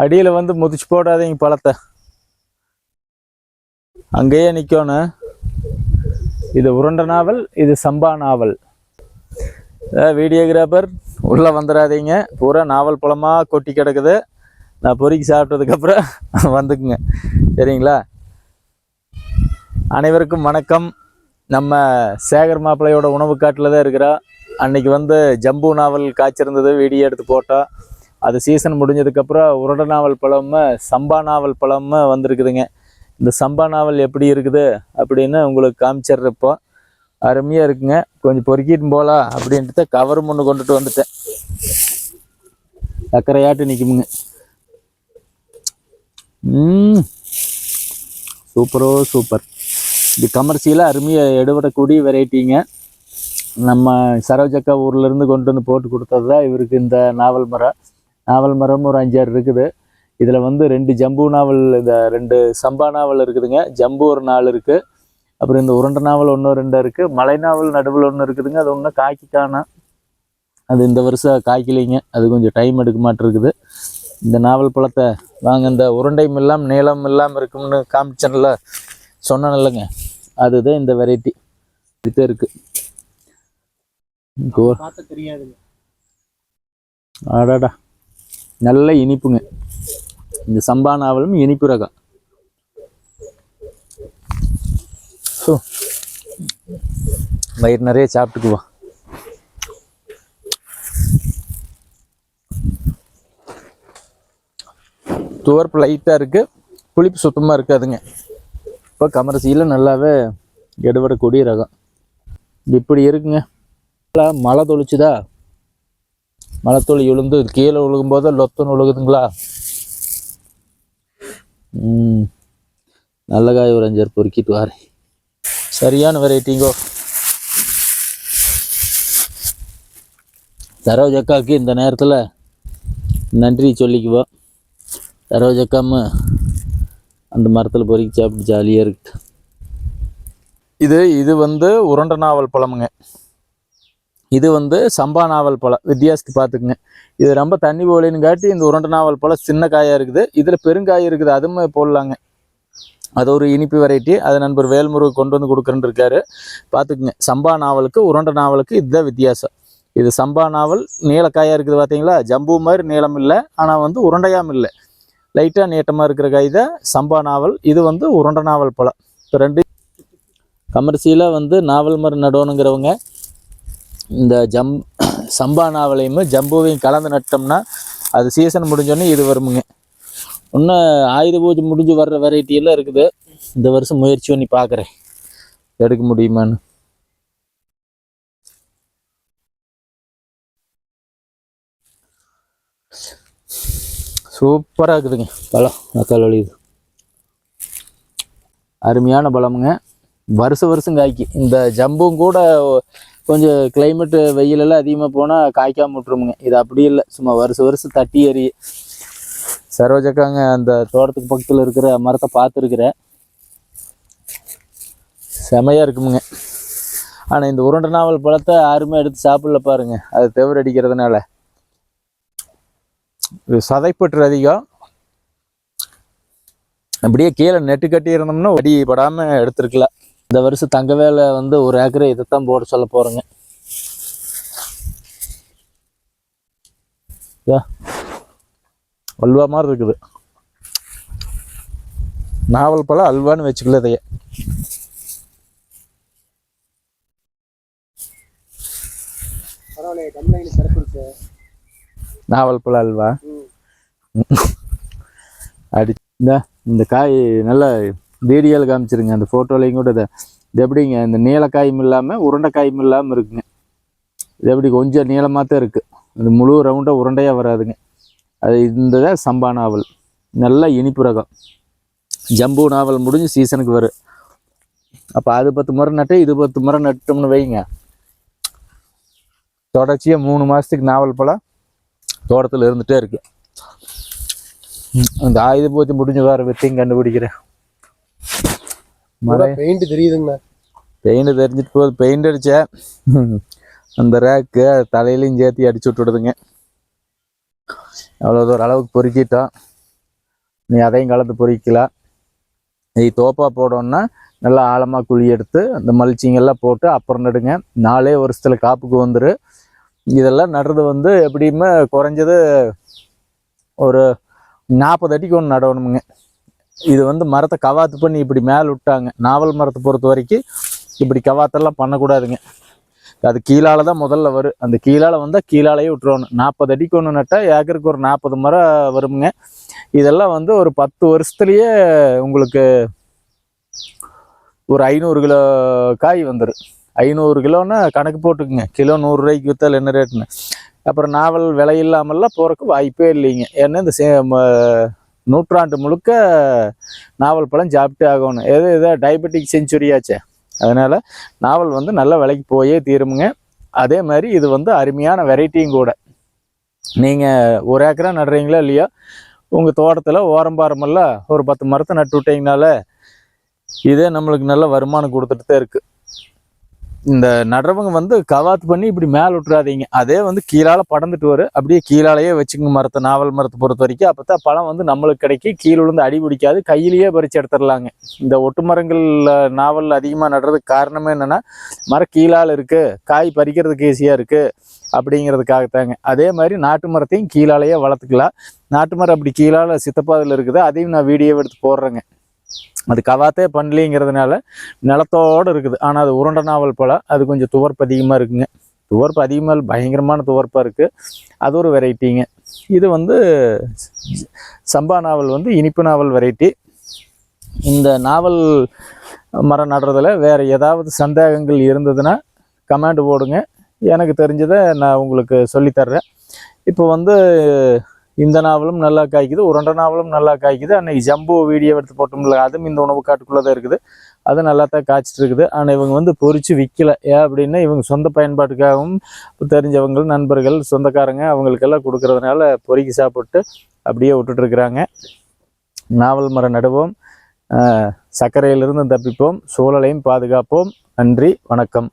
அடியில் வந்து முதிச்சு போடாதீங்க பழத்தை. அங்கேயே நிற்கணும் இது உருண்ட நாவல் இது சம்பா நாவல். வீடியோகிராஃபர் உள்ளே வந்துடாதீங்க. பூரா நாவல் பழமாக கொட்டி கிடக்குது. நான் பொறுக்கி சாப்பிட்டதுக்கப்புறம் வந்துக்குங்க. சரிங்களா? அனைவருக்கும் வணக்கம். நம்ம சேகர் மாப்பிள்ளையோட உணவு காட்டில் தான் இருக்கிறோம் அன்றைக்கி வந்து ஜம்பு நாவல் காய்ச்சிருந்தது வீடியோ எடுத்து போட்டோம் அது சீசன் முடிஞ்சதுக்கப்புறம் உருட நாவல் பழமும் சம்பா நாவல் பழமும் வந்திருக்குதுங்க. இந்த சம்பா நாவல் எப்படி இருக்குது அப்படின்னு உங்களுக்கு காமிச்சிட்றப்போ அருமையாக இருக்குங்க. கொஞ்சம் பொறுக்கிட்டு போகலாம் அப்படின்ட்டு கவரும் ஒன்று கொண்டுட்டு வந்துட்டேன். சக்கரையாட்டு நிற்குமுங்க சூப்பரோ சூப்பர் இது கமர்ஷியலாக அருமையாக எடுபடக்கூடிய வெரைட்டிங்க நம்ம சரோஜக்கா ஊர்லேருந்து கொண்டு வந்து போட்டு கொடுத்தது தான் இவருக்கு இந்த நாவல் மரம் நாவல் மரம் ஒரு அஞ்சாறு இருக்குது. இதில் வந்து ரெண்டு ஜம்பு நாவல் இந்த ரெண்டு சம்பா நாவல் இருக்குதுங்க. ஜம்பு ஒரு நாலு இருக்குது அப்புறம் இந்த உருண்டை நாவல் ஒன்று ரெண்டு இருக்குது மலை நாவல் நடுவில் ஒன்று இருக்குதுங்க. அது ஒன்றும் காய்க்கு காணோம் அது இந்த வருஷம் காய்க்கலைங்க. அது கொஞ்சம் டைம் எடுக்க மாட்டிருக்குது. இந்த நாவல் பழத்தை வாங்க இந்த உருண்டையும் இல்லாமல் நீளம் இல்லாமல் இருக்கும்னு காமிச்சேன்ல சொன்னேன் இல்லைங்க அதுதான் இந்த வெரைட்டி இது இருக்குது தெரியாதுங்க. அடாடா. நல்ல இனிப்புங்க. இந்த சம்பா நாவலும் இனிப்பு ரகம். ஸோ வயிறு நிறைய சாப்பிட்டுக்குவோம் துவர்ப்பு லைட்டாக இருக்குது புளிப்பு சுத்தமாக இருக்காதுங்க. இப்போ கமரசியில் நல்லாவே எடுபடக்கூடிய ரகம். இப்படி இருக்குங்க. மழை தொளிச்சுதா? மலைத்தூள் விழுந்து கீழே விழுகும்போது லொத்துன்னு விழுகுதுங்களா? நல்ல காய் ஒரு அஞ்சாறு பொறுக்கிட்டு வரேன் சரியான வெரைட்டிங்கோ சரோஜக்காவுக்கு இந்த நேரத்தில் நன்றி சொல்லிக்குவோம் சரோஜக்காம அந்த மரத்தில் பொறுக்கி சாப்பிட்டு ஜாலியாக இருக்கு. இது இது வந்து உருண்டை நாவல் பழமுங்க. இது வந்து சம்பா நாவல் பழம். வித்தியாசத்து பார்த்துக்குங்க. இது ரொம்ப தண்ணி போலின்னு காட்டி இந்த உருண்டை நாவல் பழம் சின்ன காயாக இருக்குது. இதில் பெருங்காய் இருக்குது. அதுவுமே போடலாங்க. அது ஒரு இனிப்பு வெரைட்டி அது நண்பர் வேல்முருகு கொண்டு வந்து கொடுக்குறேன்னு இருக்காரு. பார்த்துக்குங்க. சம்பா நாவலுக்கு உருண்டை நாவலுக்கு இதுதான் வித்தியாசம். இது சம்பா நாவல் நீளக்காயாக இருக்குது பார்த்தீங்களா? ஜம்பு மாதிரி நீளம் இல்லை. ஆனால் வந்து உருண்டையாம் இல்லை. லைட்டாக நீட்டமாக இருக்கிற காய் தான் சம்பா நாவல். இது வந்து உருண்டை நாவல் பழம். இப்போ ரெண்டு கமர்சியலாக வந்து நாவல் மரம் நடணுங்கிறவங்க இந்த ஜம் சம்பா நாவலையும் ஜம்புவையும் கலந்து நட்டோம்னா அது சீசன் முடிஞ்சோடனே இது வருமுங்க. இன்னும் ஆயுத பூஜை முடிஞ்சு வர்ற வெரைட்டி எல்லாம் இருக்குது. இந்த வருஷம் முயற்சி பண்ணி பார்க்குறேன் எடுக்க முடியுமான்னு. சூப்பராக இருக்குதுங்க. பழம் மக்கள் வலியுது. அருமையான பழமுங்க. வருஷம் வருஷம் காய்க்கு. இந்த ஜம்பும் கூட கொஞ்சம் கிளைமேட்டு வெயிலெல்லாம் அதிகமாக போனால் காய்க்காம விட்ருமுங்க இது அப்படி இல்லை. சும்மா வருஷம் வருஷம் தட்டி எறி. சரோஜக்காங்க அந்த தோட்டத்துக்கு பக்கத்தில் இருக்கிற மரத்தை பார்த்துருக்குறேன். செமையாக இருக்குமுங்க. ஆனால் இந்த உருண்டை நாவல் பழத்தை யாருமே எடுத்து சாப்பிடல பாருங்க. அது தவிர அடிக்கிறதுனால. இது சதைப்பற்று அதிகம். அப்படியே கீழே நெட்டு கட்டி இருந்தோம்னா அடி படாமல் எடுத்துருக்கலாம். இந்த வருஷம் தங்க வேலை வந்து ஒரு ஏக்கரை இதைத்தான் போட சொல்ல போகிறேங்க அல்வா மாதிரி இருக்குது. நாவல் பழம் அல்வான்னு வச்சுக்கல இதைய. நாவல் பழம் அல்வா? அடி இந்த காய் நல்லா வீடியோவில் காமிச்சிருங்க. அந்த ஃபோட்டோலையும் கூட இதை இது எப்படிங்க? இந்த நீலக்காயும் இல்லாமல் உருண்டைக்காயும் இல்லாமல் இருக்குங்க. இது எப்படி கொஞ்சம் நீளமாக தான் இருக்குது இந்த முழு ரவுண்டாக உருண்டையாக வராதுங்க. அது இந்த சம்பா நாவல். நல்ல இனிப்பு ரகம். ஜம்பு நாவல் முடிஞ்சு சீசனுக்கு வரும். அப்போ அது பத்து முறை நட்டு இது பத்து முறை நட்டோம்னு வைங்க. தொடர்ச்சியாக மூணு மாதத்துக்கு நாவல் பழம் தோட்டத்தில் இருந்துகிட்டே இருக்குது அந்த ஆயுத பூஜை முடிஞ்ச வேற வித்தையும் கண்டுபிடிக்கிறேன். மழை பெயிண்ட் தெரியுதுங்கண்ணா. பெயிண்ட் தெரிஞ்சிட்டு போகுது பெயிண்ட் அடித்தேன் அந்த ரேக்கு தலையிலையும் சேர்த்து அடிச்சு விட்டுடுதுங்க. அவ்வளோ ஒரு அளவுக்கு பொறுக்கிட்டோம். நீ அதையும் கலந்து பொறிக்கலாம் இது தோப்பா போடணும்னா நல்லா ஆழமாக குழி எடுத்து அந்த மல்ச்சிங் எல்லாம் போட்டு அப்புறம் நடுங்க. நாலே வருஷத்தில் காப்புக்கு வந்துடும் இதெல்லாம் நடுறது வந்து எப்படியுமே குறைஞ்சது ஒரு நாற்பது அடிக்கு ஒன்று நடணுமுங்க இது வந்து மரத்தை கவாத்து பண்ணி இப்படி மேலே விட்டாங்க. நாவல் மரத்தை பொறுத்த வரைக்கும் இப்படி கவாத்தெல்லாம் பண்ணக்கூடாதுங்க. அது கீழால தான் முதல்ல வரும் அந்த கீழால வந்தால் கீழாலேயே விட்டுருவானு நாற்பது அடிக்கு ஒன்று நட்டால் ஏக்கருக்கு ஒரு நாற்பது மரம் வருமுங்க. இதெல்லாம் வந்து ஒரு பத்து வருஷத்துலேயே உங்களுக்கு ஒரு ஐநூறு கிலோ காய் வந்துடும் ஐநூறு கிலோன்னா கணக்கு போட்டுக்குங்க. கிலோ நூறுரூவாய்க்கு விற்றால் என்ன ரேட்டுன்னு அப்புறம் நாவல் விலை இல்லாமல்லாம் போகிறக்கு வாய்ப்பே இல்லைங்க. ஏன்னா இந்த சே நூற்றாண்டு முழுக்க நாவல் பழம் சாப்பிட்டு ஆகணும். எது எதோ டயபெட்டிக் செஞ்சுரியாச்சே அதனால் நாவல் வந்து நல்ல விலைக்கு போயே தீருமுங்க. அதே மாதிரி இது வந்து அருமையான வெரைட்டியும் கூட. நீங்கள் ஒரு ஏக்கரா நடுறீங்களா இல்லையா? உங்கள் தோட்டத்தில் ஓரம்பாரமெல்லாம் ஒரு பத்து மரத்தை நட்டு விட்டீங்கனால இதே நம்மளுக்கு நல்ல வருமானம் கொடுத்துட்டு தான் இருக்குது இந்த நடுறவங்க வந்து கவாத்து பண்ணி இப்படி மேலே விட்டுறாதீங்க. அதே வந்து கீழால படந்துட்டு வரும் அப்படியே கீழாலேயே வச்சுங்க மரத்தை நாவல் மரத்தை பொறுத்த வரைக்கும். அப்போ தான் பழம் வந்து நம்மளுக்கு கிடைக்கி கீழே விழுந்து அடி பிடிக்காது. கையிலேயே பறிச்சு எடுத்துடலாங்க. இந்த ஒட்டு மரங்கள் நாவல் அதிகமாக நடுறதுக்கு காரணமே என்னென்னா மரம் கீழால் இருக்குது காய் பறிக்கிறதுக்கு ஈஸியாக இருக்குது அப்படிங்கிறதுக்காகத்தாங்க. அதே மாதிரி நாட்டு மரத்தையும் கீழாலேயே வளர்த்துக்கலாம். நாட்டு மரம் அப்படி கீழால சித்தப்பாதில் இருக்குது. அதையும் நான் வீடியோ எடுத்து போடுறேங்க. அது கவாத்தே பண்ணலிங்கிறதுனால நிலத்தோடு இருக்குது. ஆனால் அது உருண்டை நாவல் போல் அது கொஞ்சம் துவர்ப்பு அதிகமாக இருக்குங்க. துவர்ப்பு அதிகமாக பயங்கரமான துவர்ப்பாக இருக்குது அது ஒரு வெரைட்டிங்க. இது வந்து சம்பா நாவல் வந்து இனிப்பு நாவல் வெரைட்டி. இந்த நாவல் மரம் நடுறதில் வேறு ஏதாவது சந்தேகங்கள் இருந்ததுன்னா கமெண்ட் போடுங்க. எனக்கு தெரிஞ்சதை நான் உங்களுக்கு சொல்லித்தர்றேன் இப்போ வந்து இந்த நாவலும் நல்லா காய்க்குது உருண்டை நாவலும் நல்லா காய்க்குது. அன்னைக்கு ஜம்போ வீடியோ எடுத்து போட்டோம்ல அதுவும் இந்த உணவு காட்டுக்குள்ளே தான் இருக்குது. அது நல்லா தான் காய்ச்சிட்டு இருக்குது. ஆனால் இவங்க வந்து பொறிச்சு விற்கல ஏன் அப்படின்னா இவங்க சொந்த பயன்பாட்டுக்காகவும் தெரிஞ்சவங்க நண்பர்கள் சொந்தக்காரங்க அவங்களுக்கெல்லாம் கொடுக்கறதுனால பொறுக்கி சாப்பிட்டு அப்படியே விட்டுட்டு இருக்கிறாங்க. நாவல் மரம் நடுவோம். சர்க்கரையிலிருந்து தப்பிப்போம். சூழலையும் பாதுகாப்போம். நன்றி வணக்கம்.